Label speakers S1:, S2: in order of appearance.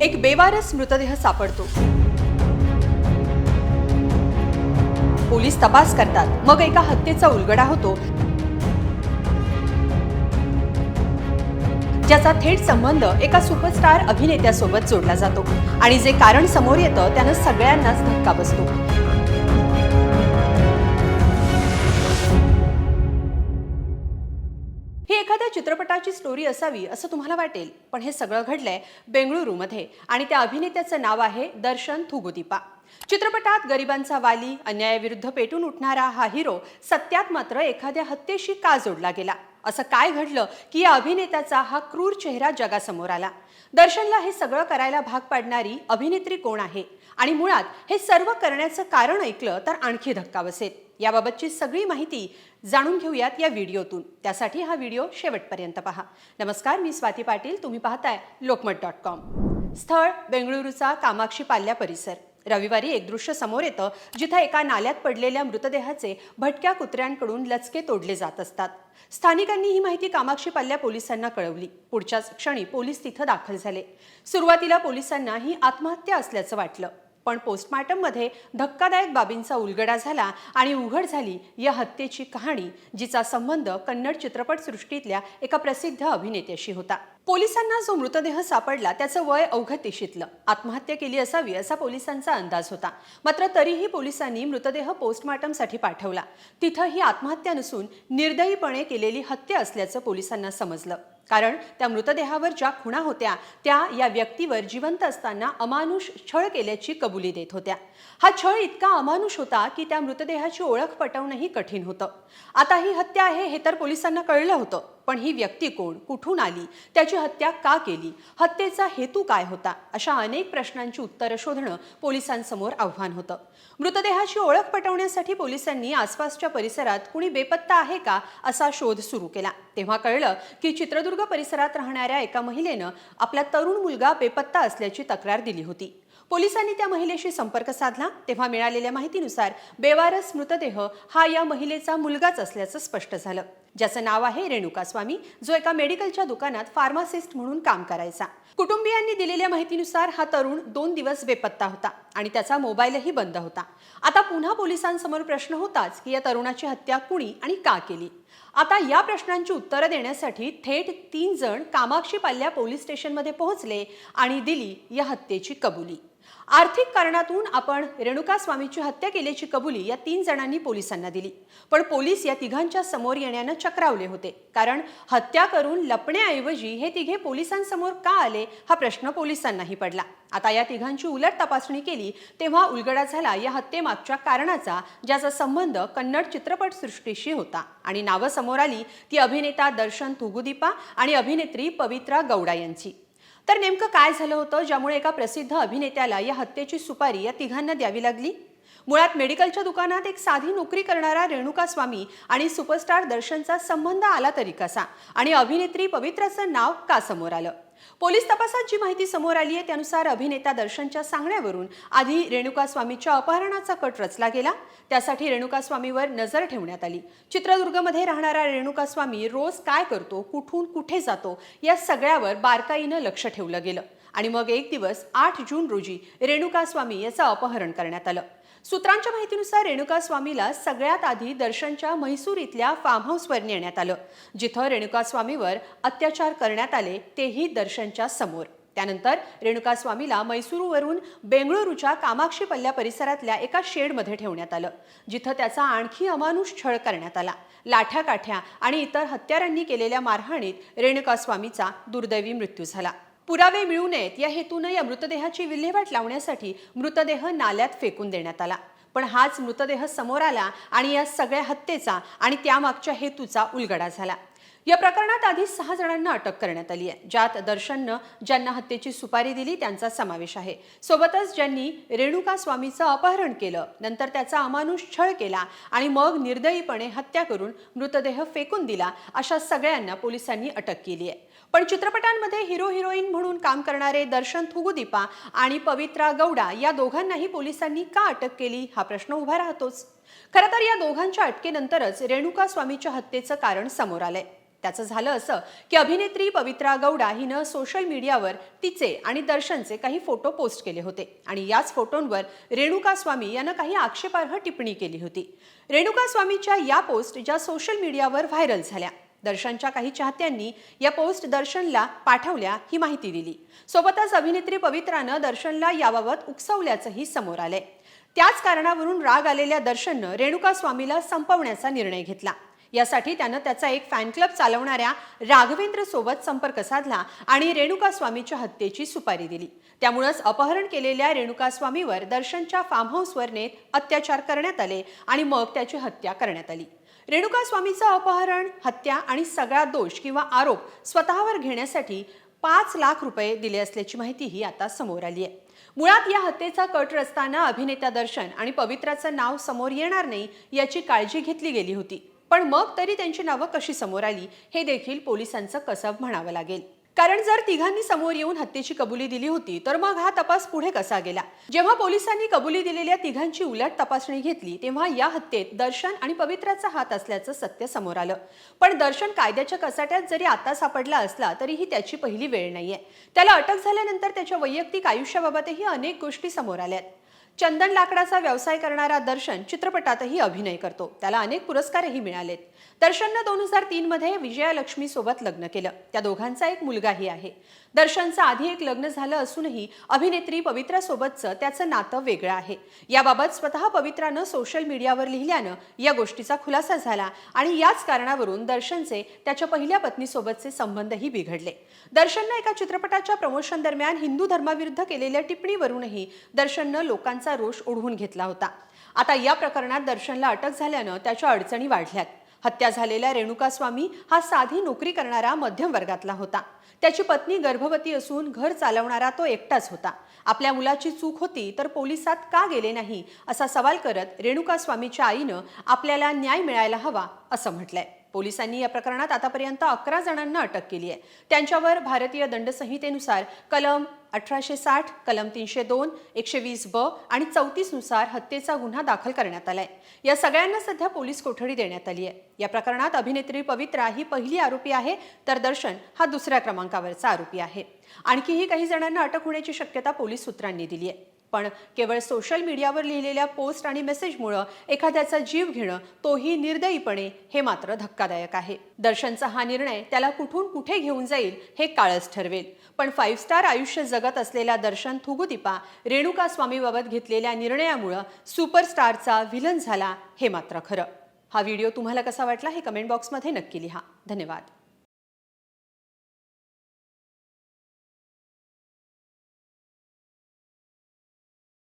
S1: एक बेवारस मृतदेह सापडतो. पोलीस तपास करतात. मग एका हत्येचा उलगडा होतो. ज्याचा थेट संबंध एका सुपरस्टार अभिनेत्यासोबत जोडला जातो. आणि जे कारण समोर येतं त्यानं सगळ्यांनाच धक्का बसतो. चित्रपटाची स्टोरी असावी असं तुम्हाला वाटेल पण हे सगळं घडलंय बेंगळुरूमध्ये आणि त्या अभिनेत्याचं नाव आहे दर्शन थुगुदीपा. चित्रपटात गरिबांचा वाली अन्यायाविरुद्ध पेटून उठणारा हा हिरो सत्यात मात्र एखाद्या हत्येशी का जोडला गेला? असं काय घडलं की या अभिनेत्याचा हा क्रूर चेहरा जगासमोर आला? दर्शनला हे सगळं करायला भाग पाडणारी अभिनेत्री कोण आहे? आणि मुळात हे सर्व करण्याचं कारण ऐकलं तर आणखी धक्का बसेल. याबाबतची सगळी माहिती जाणून घेऊयात या व्हिडिओतून. त्यासाठी हा व्हिडिओ शेवटपर्यंत पहा. नमस्कार मी स्वाती पाटील. तुम्ही पाहताय लोकमत डॉट कॉम. स्थळ बेंगळुरूचा कामाक्षी पाल्या परिसर. रविवारी एक दृश्य समोर येतं जिथं एका नाल्यात पडलेल्या मृतदेहाचे भटक्या कुत्र्यांकडून लचके तोडले जात असतात. स्थानिकांनी ही माहिती कामाक्षी पाल्या पोलिसांना कळवली. पुढच्याच क्षणी पोलीस तिथं दाखल झाले. सुरुवातीला पोलिसांना ही आत्महत्या असल्याचं वाटलं. पण पोस्टमार्टममध्ये धक्कादायक बाबींचा उलगडा झाला आणि उघड झाली या हत्येची कहाणी जिचा संबंध कन्नड चित्रपटसृष्टीतल्या एका प्रसिद्ध अभिनेत्याशी होता. पोलिसांना जो मृतदेह सापडला त्याचं वय अवघतिशीतलं आत्महत्या केली असावी असा पोलिसांचा अंदाज होता. मात्र तरीही पोलिसांनी मृतदेह पोस्टमार्टमसाठी पाठवला. तिथं ही आत्महत्या नसून निर्दयीपणे केलेली हत्या असल्याचं पोलिसांना समजलं. कारण त्या मृतदेहावर ज्या खुणा होत्या त्या या व्यक्तीवर जिवंत असताना अमानुष छळ केल्याची कबुली देत होत्या. हा छळ इतका अमानुष होता की त्या मृतदेहाची ओळख पटवणंही कठीण होतं. आता ही हत्या आहे हे तर पोलिसांना कळलं होतं. पण ही व्यक्ती कोण? कुठून आली? त्याची हत्या का केली? हत्येचा हेतू काय होता? अशा अनेक प्रश्नांची उत्तरं शोधणं पोलिसांसमोर आव्हान होतं. मृतदेहाची ओळख पटवण्यासाठी पोलिसांनी आसपासच्या परिसरात कुणी बेपत्ता आहे का असा शोध सुरू केला. तेव्हा कळलं की चित्रदुर्ग परिसरात राहणाऱ्या एका महिलेनं आपला तरुण मुलगा बेपत्ता असल्याची तक्रार दिली होती. पोलिसांनी त्या महिलेशी संपर्क साधला. तेव्हा मिळालेल्या माहितीनुसार बेवारस मृतदेह हा या महिलेचा मुलगाच असल्याचं स्पष्ट झालं. ज्याचं नाव आहे रेणुका स्वामी जो एका मेडिकलच्या दुकानात फार्मासिस्ट म्हणून काम करायचा. कुटुंबियांनी दिलेल्या माहितीनुसार हा तरुण दोन दिवस बेपत्ता होता आणि त्याचा मोबाईलही बंद होता. आता पुन्हा पोलिसांसमोर प्रश्न होताच की या तरुणाची हत्या कुणी आणि का केली? आता या प्रश्नांची उत्तरं देण्यासाठी थेट तीन जण कामाक्षी पाल्या पोलीस स्टेशनमध्ये पोहोचले आणि दिली या हत्येची कबुली. आर्थिक कारणातून आपण रेणुका स्वामीची हत्या केल्याची कबुली या तीन जणांनी पोलिसांना दिली. पण पोलीस या तिघांच्या समोर येण्यानं चक्रावले होते. कारण हत्या करून लपण्याऐवजी हे तिघे पोलिसांसमोर का आले हा प्रश्न पोलिसांनाही पडला. आता या तिघांची उलट तपासणी केली तेव्हा उलगडा झाला या हत्येमागच्या कारणाचा ज्याचा संबंध कन्नड चित्रपटसृष्टीशी होता. आणि नावं समोर आली ती अभिनेता दर्शन थुगुदीपा आणि अभिनेत्री पवित्रा गौडा यांची. तर नेमकं काय झालं होतं ज्यामुळे एका प्रसिद्ध अभिनेत्याला या हत्येची सुपारी या तिघांना द्यावी लागली? मुळात मेडिकलच्या दुकानात एक साधी नोकरी करणारा रेणुका स्वामी आणि सुपरस्टार दर्शनचा संबंध आला तरी कसा? आणि अभिनेत्री पवित्राचं नाव का समोर आलं? पोलीस तपासात जी माहिती समोर आली आहे त्यानुसार अभिनेता दर्शनच्या सांगण्यावरून आधी रेणुका स्वामीच्या अपहरणाचा कट रचला गेला. त्यासाठी रेणुका स्वामीवर नजर ठेवण्यात आली. चित्रदुर्गमध्ये राहणारा रेणुका स्वामी रोज काय करतो कुठून कुठे जातो या सगळ्यावर बारकाईनं लक्ष ठेवलं गेलं. आणि मग एक दिवस आठ जून रोजी रेणुका स्वामी याचं अपहरण करण्यात आलं. सूत्रांच्या माहितीनुसार रेणुका स्वामीला सगळ्यात आधी दर्शनच्या म्हैसूर इथल्या फार्म हाऊसवर नेण्यात आलं. जिथं रेणुका स्वामीवर अत्याचार करण्यात आले तेही दर्शनच्या समोर. त्यानंतर रेणुका स्वामीला मैसूरूवरून बेंगळुरूच्या कामाक्षी पल्ल्या परिसरातल्या एका शेडमध्ये ठेवण्यात आलं जिथं त्याचा आणखी अमानुष छळ करण्यात आला. लाठ्या काठ्या आणि इतर हत्यारांनी केलेल्या मारहाणीत रेणुका स्वामीचा दुर्दैवी मृत्यू झाला. पुरावे मिळू नयेत. या हेतूनं या मृतदेहाची विल्हेवाट लावण्यासाठी मृतदेह नाल्यात फेकून देण्यात आला. पण हाच मृतदेह समोर आला आणि या सगळ्या हत्येचा आणि त्यामागच्या हेतूचा उलगडा झाला. या प्रकरणात आधी सहा जणांना अटक करण्यात आली आहे. ज्यात दर्शननं ज्यांना हत्येची सुपारी दिली त्यांचा समावेश आहे. सोबतच ज्यांनी रेणुका स्वामीचं अपहरण केलं नंतर त्याचा अमानुष छळ केला आणि मग निर्दयीपणे हत्या करून मृतदेह फेकून दिला अशा सगळ्यांना पोलिसांनी अटक केली आहे. पण चित्रपटांमध्ये हिरो हिरोईन म्हणून काम करणारे दर्शन थुगुदीपा आणि पवित्रा गौडा या दोघांनाही पोलिसांनी का अटक केली हा प्रश्न उभा राहतोच. खरं तर या दोघांच्या अटकेनंतरच रेणुका स्वामीच्या हत्येचं कारण समोर आलंय. त्याचं झालं असं की अभिनेत्री पवित्रा गौडा हिनं सोशल मीडियावर तिचे आणि दर्शनचे काही फोटो पोस्ट केले होते. आणि याच फोटोंवर रेणुका स्वामी यानं काही आक्षेपार्ह टिप्पणी केली होती. रेणुका स्वामीच्या या पोस्ट ज्या सोशल मीडियावर व्हायरल झाल्या. दर्शनच्या काही चाहत्यांनी या पोस्ट दर्शनला पाठवल्या ही माहिती दिली. सोबतच अभिनेत्री पवित्रानं दर्शनला याबाबत उकसवल्याचंही समोर आलंय. त्याच कारणावरून राग आलेल्या दर्शननं रेणुका स्वामीला संपवण्याचा निर्णय घेतला. यासाठी त्यानं त्याचा एक फॅन क्लब चालवणाऱ्या राघवेंद्र सोबत संपर्क साधला आणि रेणुका स्वामीच्या हत्येची सुपारी दिली. त्यामुळंच अपहरण केलेल्या रेणुका स्वामीवर दर्शनच्या फार्म हाऊसवर नेत अत्याचार करण्यात आले आणि मग त्याची हत्या करण्यात आली. रेणुका स्वामीचं अपहरण हत्या आणि सगळा दोष किंवा आरोप स्वतःवर घेण्यासाठी पाच लाख रुपये दिले असल्याची माहितीही आता समोर आली आहे. मुळात या हत्येचा कट रचताना अभिनेता दर्शन आणि पवित्राचं नाव समोर येणार नाही याची काळजी घेतली गेली होती. पण मग तरी त्यांची नावं कशी समोर आली हे देखील पोलिसांचं कसब म्हणावं लागेल. कारण जर तिघांनी समोर येऊन हत्येची कबुली दिली होती तर मग हा तपास पुढे कसा गेला? जेव्हा पोलिसांनी कबुली दिलेल्या तिघांची उलट तपासणी घेतली तेव्हा या हत्येत दर्शन आणि पवित्राचा हात असल्याचं सत्य समोर आलं. पण दर्शन कायद्याच्या कसाट्यात जरी आता सापडला असला तरीही त्याची पहिली वेळ नाहीये. त्याला अटक झाल्यानंतर त्याच्या वैयक्तिक आयुष्याबाबतही अनेक गोष्टी समोर आल्यात. चंदन लाकडाचा व्यवसाय करणारा दर्शन चित्रपटातही अभिनय करतो. त्याला अनेक पुरस्कारही मिळालेत. दर्शननं दोन हजार तीन मध्ये विजयालक्ष्मी सोबत लग्न केलं. त्या दोघांचा एक मुलगाही आहे. दर्शनचं आधी एक लग्न झालं असूनही अभिनेत्री पवित्रासोबतचं त्याचं नातं वेगळं आहे. याबाबत स्वतः पवित्रानं सोशल मीडियावर लिहिल्यानं या गोष्टीचा खुलासा झाला आणि याच कारणावरून दर्शनचे त्याच्या पहिल्या पत्नीसोबतचे संबंधही बिघडले. दर्शननं एका चित्रपटाच्या प्रमोशन दरम्यान हिंदू धर्माविरुद्ध केलेल्या टिप्पणीवरूनही दर्शननं लोकांचा रोष ओढवून घेतला होता. आता या प्रकरणात दर्शनला अटक झाल्यानं त्याच्या अडचणी वाढल्यात. हत्या झालेला रेणुका स्वामी हा साधी नोकरी करणारा मध्यम वर्गातला होता. त्याची पत्नी गर्भवती असून घर चालवणारा तो एकटाच होता. आपल्या मुलाची चूक होती तर पोलिसात का गेले नाही असा सवाल करत रेणुका स्वामीच्या आईनं आपल्याला न्याय मिळायला हवा असं म्हटलंय. पोलिसांनी या प्रकरणात आतापर्यंत अकरा जणांना अटक केली आहे. त्यांच्यावर भारतीय दंडसंहितेनुसार कलम अठराशे साठ कलम तीनशे दोन एकशे वीस ब आणि चौतीसनुसार हत्येचा गुन्हा दाखल करण्यात आलाय. या सगळ्यांना सध्या पोलीस कोठडी देण्यात आली आहे. या प्रकरणात अभिनेत्री पवित्रा ही पहिली आरोपी आहे तर दर्शन हा दुसऱ्या क्रमांकावरचा आरोपी आहे. आणखीही काही जणांना अटक होण्याची शक्यता पोलीस सूत्रांनी दिली आहे. पण केवळ सोशल मीडियावर लिहिलेल्या पोस्ट आणि मेसेजमुळं एखाद्याचा जीव घेणं तोही निर्दयीपणे हे मात्र धक्कादायक आहे. दर्शनचा हा निर्णय त्याला कुठून कुठे घेऊन जाईल हे काळच ठरवेल. पण फाईव्ह स्टार आयुष्य जगत असलेला दर्शन थुगुदीपा रेणुका स्वामीबाबत घेतलेल्या निर्णयामुळं सुपरस्टारचा व्हिलन झाला हे मात्र खरं. हा व्हिडिओ तुम्हाला कसा वाटला हे कमेंट बॉक्समध्ये नक्की लिहा. धन्यवाद.